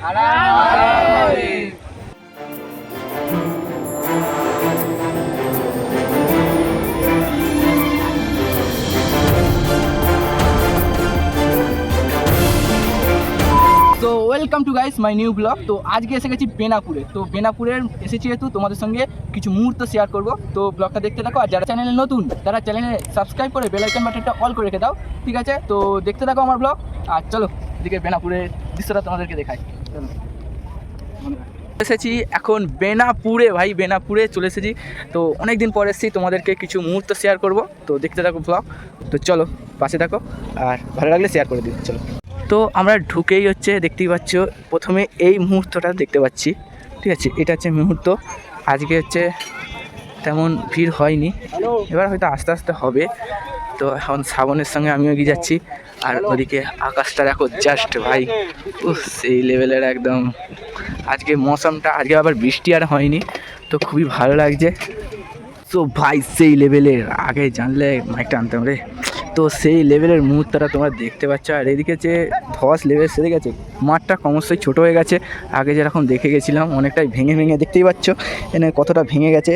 তো welcome to guys my new blog তো আজকে এসে গেছি বেনাপুরে। তো বেনাপুরের এসেছি যেহেতু তোমাদের সঙ্গে কিছু মুহূর্ত শেয়ার করব। তো ব্লগটা দেখতে থাকো আর যারা চ্যানেলে নতুন, তারা চ্যানেলে সাবস্ক্রাইব করে বেল আইকন বাটনটা অল করে রেখে দাও, ঠিক আছে? তো দেখতে থাকো আমার ব্লগ আর চলো, এদিকে বেনাপুরের দৃশ্যটা তোমাদেরকে চলো এসেছি এখন বেনাপুরে, ভাই, বেনাপুরে চলে এসেছি। তো অনেক দিন পর এসেছি, তোমাদেরকে কিছু মুহূর্ত শেয়ার করব। তো দেখতে থাকো ব্লগ তো চলো, পাশে থাকো। আর ভালো লাগলে শেয়ার করে দিও, চলো। তো আমরা ঢুকেই হচ্ছে, দেখতেই পাচ্ছ, প্রথমে এই মুহূর্তটা দেখতে পাচ্ছি। ঠিক আছে, এটা হচ্ছে মুহূর্ত। আজকে হচ্ছে তেমন ভিড় হয়নি। এবার হয়তো আস্তে আস্তে হবে। তো এখন শ্রাবণের সঙ্গে আমিও এগিয়ে যাচ্ছি। আর ওদিকে আকাশটা দেখো জাস্ট ভাই ও সেই লেভেলের একদম। আজকে মৌসুমটা, আজকে আবার বৃষ্টি আর হয়নি, তো খুবই ভালো লাগছে। তো ভাই, সেই লেভেলের আগে জানলে মাইকটা আনতাম রে। তো সেই লেভেলের মুহূর্তটা তোমরা দেখতে পাচ্ছ। আর এদিকে যে ধস লেভেল সেরে গেছে, মাঠটা ক্রমশই ছোট হয়ে গেছে। আগে যেরকম দেখে গেছিলাম, অনেকটাই ভেঙে ভেঙে দেখতেই পাচ্ছ। এনে কতটা ভেঙে গেছে,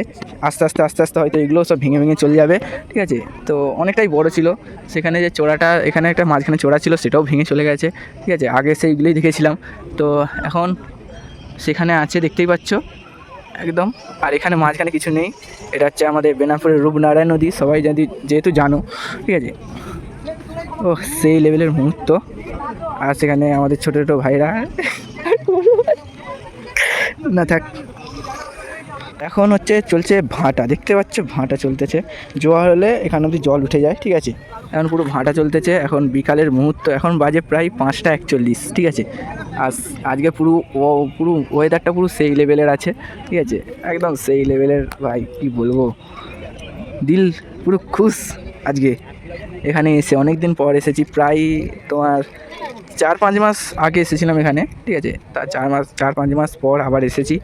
আস্তে আস্তে আস্তে আস্তে হয়তো এগুলো সব ভেঙে ভেঙে চলে যাবে, ঠিক আছে? তো অনেকটাই বড় ছিল। সেখানে যে চোরাটা, এখানে একটা মাঝখানে চোরা ছিল, সেটাও ভেঙে চলে গেছে, ঠিক আছে? আগে সেইগুলোই দেখেছিলাম। তো এখন সেখানে আছে, দেখতেই পাচ্ছ। একদম। আর এখানে মাঝখানে কিছু নেই। এটা হচ্ছে আমাদের বেনাপুরের রূপনারায়ণ নদী। সবাই যদি যেহেতু জানো, ঠিক আছে? ও, সেই লেভেলের মুহূর্ত। আর সেখানে আমাদের ছোটো ছোটো ভাইরা। না থাক। এখন হচ্ছে চলছে ভাঁটা, দেখতে পাচ্ছ ভাঁটা চলতেছে। জোয়ার হলে এখানে অবধি জল উঠে যায়, ঠিক আছে? এখন পুরো ভাঁটা চলতেছে, এখন বিকালের মুহূর্ত, এখন বাজে প্রায় পাঁচটা একচল্লিশ, ঠিক আছে? আর আজকে পুরো ও, পুরো ওয়েদারটা পুরো সেই লেভেলের আছে, ঠিক আছে? একদম সেই লেভেলের ভাই, কি বলব? দিল পুরো খুশ আজকে। এখানে এসে অনেক দিন পর এসেছি, প্রায় তোমার চার পাঁচ মাস আগে এসেছিলাম এখানে, ঠিক আছে? তা চার মাস, চার পাঁচ মাস পর আবার এসেছি।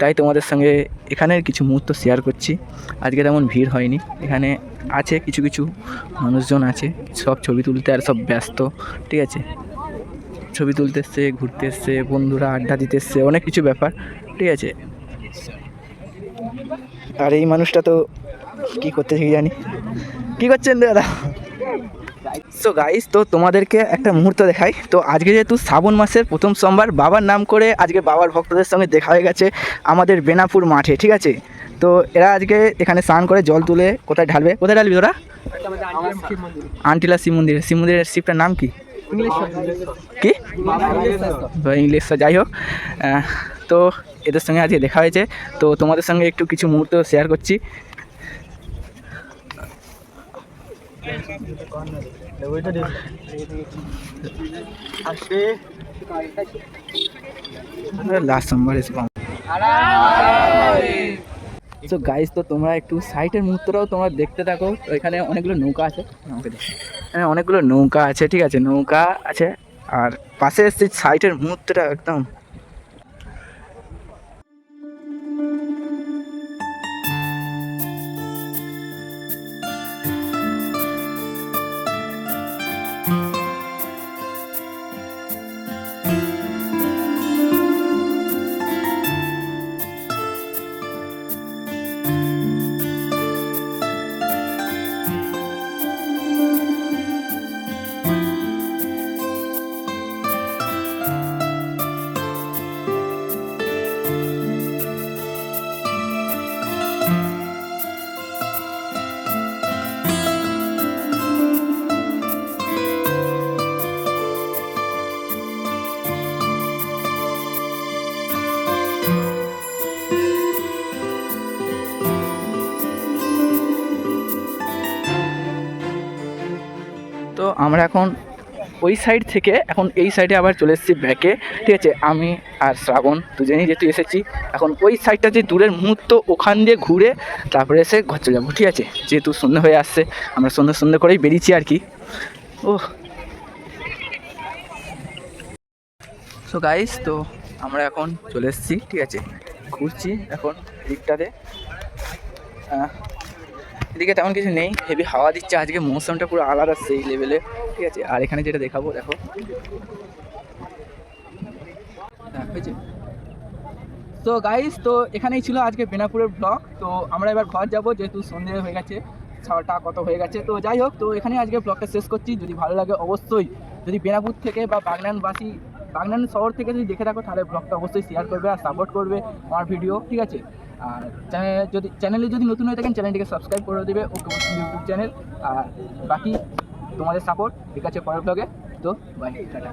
তাই তোমাদের সঙ্গে এখানের কিছু মুহূর্ত শেয়ার করছি। আজকে তেমন ভিড় হয়নি। এখানে আছে কিছু কিছু মানুষজন আছে। সব ছবি তুলতে আর সব ব্যস্ত, ঠিক আছে? ছবি তুলতে এসছে, ঘুরতে এসছে, বন্ধুরা আড্ডা দিতে এসছে, অনেক কিছু ব্যাপার, ঠিক আছে? আর এই মানুষটা তো কি করতেছে জানি? কি করছেন দাদা? সো গাইস তো তোমাদেরকে একটা মুহূর্ত দেখাই। তো আজকে যেহেতু শ্রাবণ মাসের প্রথম সোমবার, বাবার নাম করে আজকে বাবার ভক্তদের সঙ্গে দেখা হয়ে গেছে আমাদের বেনাপুর মাঠে, ঠিক আছে? তো এরা আজকে এখানে স্নান করে জল তুলে কোথায় ঢালবে? কোথায় ঢালবি তোরা আন্টিলা শিব মন্দির। শিব মন্দিরের শিবটার নাম কি? কি? ইংলিশ যাই হোক। তো এদের সঙ্গে আজকে দেখা হয়েছে। তো তোমাদের সঙ্গে একটু কিছু মুহূর্ত শেয়ার করছি। লাস্ট সোমবার এসে পাবো তো তোমরা একটু সাইটের মুহূর্তটাও তোমরা দেখতে থাকো। এখানে অনেকগুলো নৌকা আছে। দে। হ্যাঁ অনেকগুলো নৌকা আছে, ঠিক আছে? নৌকা আছে, আর পাশে সেই সাইটের মুহূর্তটা একদম তো আমরা এখন ওই সাইড থেকে এখন এই সাইডে আবার চলে এসেছি ব্যাকে ঠিক আছে, আমি আর শ্রাবণ দুজনেই যেহেতু এসেছি, এখন ওই সাইডটা যে দূরের মুহূর্ত ওখান দিয়ে ঘুরে তারপরে এসে ঘর চলে যাব, ঠিক আছে? যেহেতু সন্ধ্যে হয়ে আসছে, আমরা সন্ধ্যে সন্ধ্যে করেই বেরিয়েছি আর কি। ও সো গাইস তো আমরা এখন চলে এসেছি, ঠিক আছে? ঘুরছি এখন দিকটাতে এদিকে তেমন কিছু নেই। হেভি হাওয়া দিচ্ছে আজকে, মৌসুমটা পুরো আলাদা সেই লেভেলে ঠিক আছে, আর এখানে যেটা দেখাবো, দেখো। তো গাইস তো এখানেই ছিল আজকে বেনাপুরের ব্লগ তো আমরা এবার ঘর যাব, যেহেতু সন্ধে হয়ে গেছে, ছটা কত হয়ে গেছে। তো যাই হোক, তো এখানে আজকে ব্লগটা শেষ করছি। যদি ভালো লাগে, অবশ্যই যদি বেনাপুর থেকে বা বাগনানবাসী, বাগনান শহর থেকে যদি দেখে থাকো, তাহলে ব্লগটা অবশ্যই শেয়ার করবে আর সাপোর্ট করবে আমার ভিডিও ঠিক আছে? আর যদি চ্যানেলে যদি নতুন হয়ে থাকেন চ্যানেলটিকে সাবস্ক্রাইব করে দেবে ওকে ইউটিউব চ্যানেল আর বাকি তোমাদের সাপোর্ট ঠিক আছে, পরের ব্লগে তো বাই টাটা।